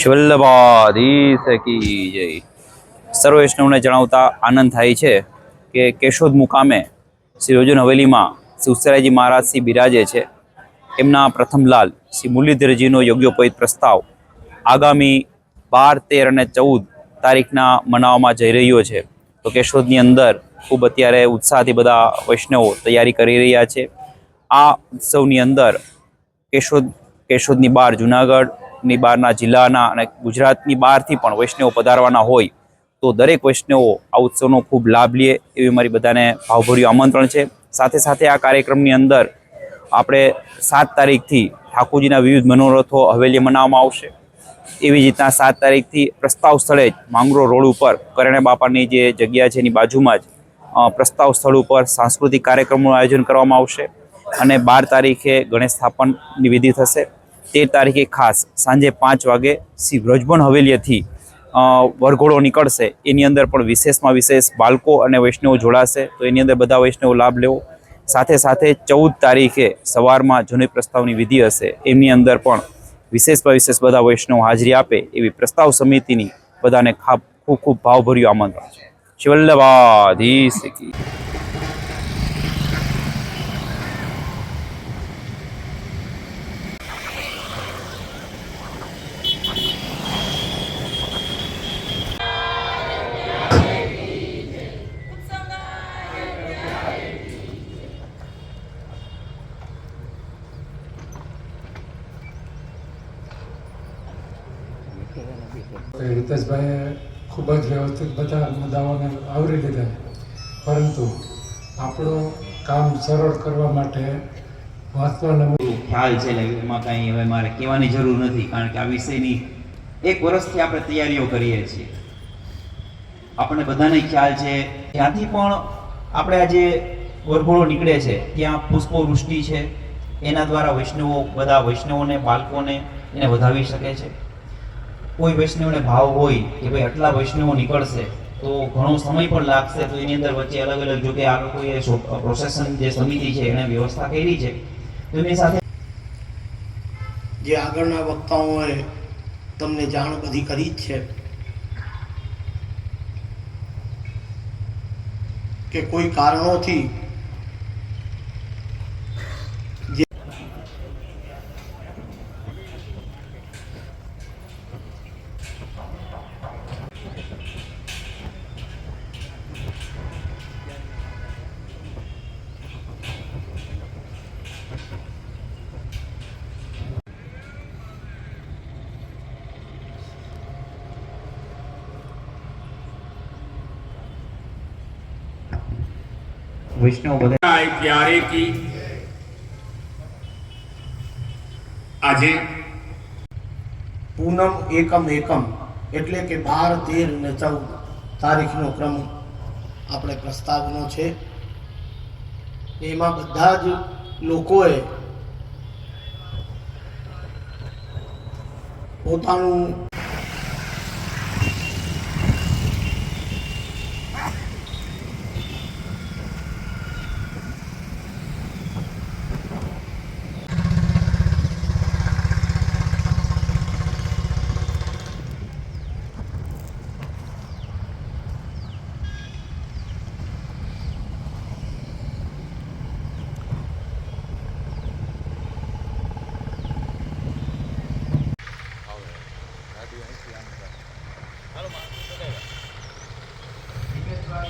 શિવલ્લભાધીશ કી જય. સર્વ વૈષ્ણવને જણાવતા આનંદ થાય છે કે કેશોદ મુકામે શ્રી રોજન હવેલીમાં શ્રી ઉસરાયજી મહારાજ શ્રી બિરાજે છે. એમના પ્રથમ લાલ શ્રી મુરલીધરજીનો યોગ્યોપહિત પ્રસ્તાવ આગામી બાર, તેર અને ચૌદ તારીખના મનાવવામાં જઈ રહ્યો છે. તો કેશોદની અંદર ખૂબ અત્યારે ઉત્સાહથી બધા વૈષ્ણવો તૈયારી કરી રહ્યા છે. આ ઉત્સવની અંદર કેશોદ, કેશોદની બહાર જુનાગઢની બહારના જિલ્લાના અને ગુજરાતની બહારથી પણ વૈષ્ણવો પધારવાના હોય તો દરેક વૈષ્ણવો આ ઉત્સવનો ખૂબ લાભ લે એવી મારી બધાને ભાવભર્યું આમંત્રણ છે. સાથે સાથે આ કાર્યક્રમની અંદર આપણે સાત તારીખથી ઠાકોરજીના વિવિધ મનોરથો હવેલી મનાવવામાં આવશે. એવી જ રીતના સાત તારીખથી પ્રસ્તાવ સ્થળે જ માંગરો રોડ ઉપર કરણે બાપાની જે જગ્યા છે એની બાજુમાં જ પ્રસ્તાવ સ્થળ ઉપર સાંસ્કૃતિક કાર્યક્રમોનું આયોજન કરવામાં આવશે અને બાર તારીખે ગણેશ સ્થાપનની વિધિ થશે. તેર તારીખે ખાસ સાંજે પાંચ વાગે શ્રી વ્રજભવન હવેલીએથી વરઘોડો નીકળશે. એની અંદર પણ વિશેષમાં વિશેષ બાળકો અને વૈષ્ણવો જોડાશે. તો એની અંદર બધા વૈષ્ણવો લાભ લેવો. સાથે સાથે ચૌદ તારીખે સવારમાં જૂની પ્રસ્તાવની વિધિ હશે. એમની અંદર પણ વિશેષમાં વિશેષ બધા વૈષ્ણવો હાજરી આપે એવી પ્રસ્તાવ સમિતિની બધાને ખાબ ખૂબ ખૂબ ભાવભર્યું આમંત્રણ છે. શિવલ્લભાધીશ હિતેશભાઈએ ખૂબ જ વ્યવસ્થિત બધા મુદ્દાઓને આવરી લીધા. પરંતુ આપણું કામ સરળ કરવા માટે મહત્વનું ખ્યાલ છે, એટલે એમાં કાંઈ હવે મારે કહેવાની જરૂર નથી, કારણ કે આ વિષયની એક વર્ષથી આપણે તૈયારીઓ કરીએ છીએ. આપણને બધાને ખ્યાલ છે, ત્યાંથી પણ આપણે આજે વરઘોડો નીકળે છે, ત્યાં પુષ્પો વૃષ્ટિ છે, એના દ્વારા વૈષ્ણવો, બધા વૈષ્ણવોને, બાળકોને એને વધાવી શકે છે. કોઈ વૈષ્ણવને ભાવ હોય કે ભાઈ આટલા વૈષ્ણવો નીકળશે, તો ઘણો સમય પણ લાગશે, તો એની અંદર વચ્ચે અલગ અલગ જો કે આ લોકોએ પ્રોસેસન જે સમિતિ છે, એને વ્યવસ્થા કરી છે. તો એની સાથે જે આગળના વક્તાઓએ તમને જાણ બધી કરી જ છે કે કોઈ કારણોથી જે વૈષ્ણવ બધા પ્યારે કી આજે પૂનમ એકમ એકમ એટલે કે બાર તેર ને ચૌદ તારીખનો ક્રમ આપણે પ્રસ્તાવનો છે. એમાં બધા જ લોકોએ પોતાનું વિગતવાર